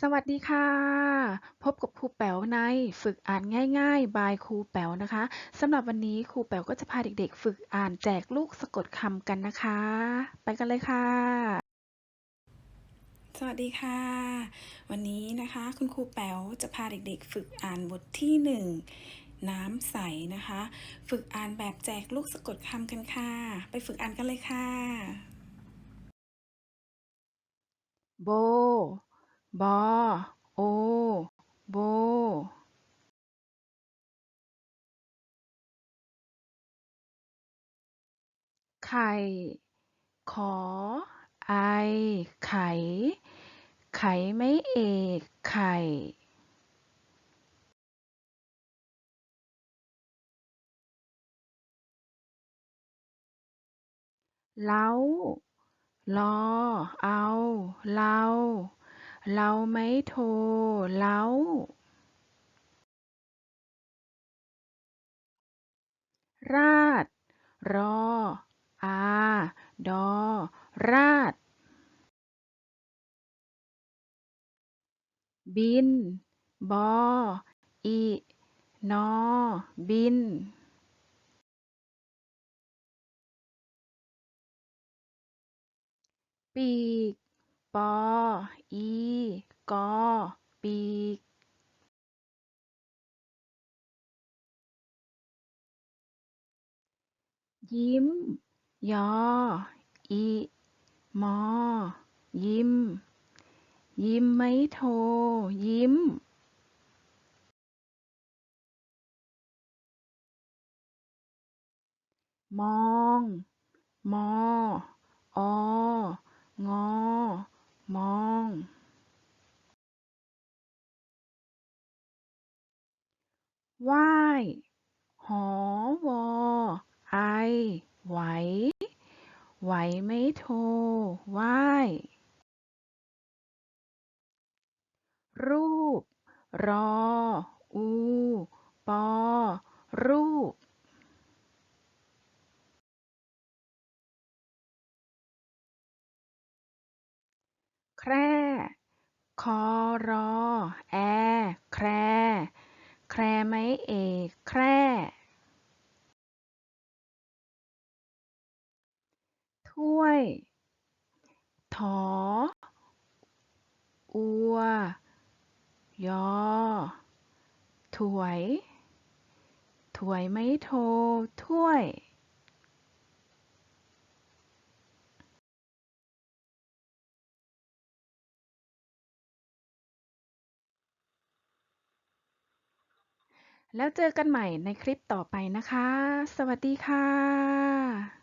สวัสดีค่ะ พบกับครูแป๋วในฝึกอ่านง่ายๆ บายครูแป๋วนะคะสำหรับวันนี้ครูแป๋วก็จะพาเด็กๆ ฝึกอ่านแจกลูกสะกดคำกันนะคะ ไปกันเลยค่ะ สวัสดีค่ะ วันนี้นะคะคุณครูแป๋วจะพาเด็กๆ ฝึกอ่านบทที่หนึ่งน้ำใสนะคะ ฝึกอ่านแบบแจกลูกสะกดคำกันค่ะ ไปฝึกอ่านกันเลยค่ะ โบ บอ โอ โบไข่ ขอ ไอ ไข่ ไข่ไม่เอกไข่ เล้า ลอ เอา เลา เราไม่โทรเล้า ราด รอ อา ดอ ราด บิน บออินอ บินปีก ปอ อี ยิ้ม ยอ อิ มอ ยิ้ม ยิ้มไม่โทรยิ้มมอง มอ อ งอ มอง ไหว้ หอ วอ ไอ ไหว ไหวไม่โทรไหวรูป รอ อู ปอ รูปแคร่คอรอ แอ แครแครไม่เอก แคร่ ถ้วย ถอ อัว ยอ ถวย ถวยไม่โท ถ้วยแล้วเจอกันใหม่ในคลิปต่อไปนะคะ สวัสดีค่ะ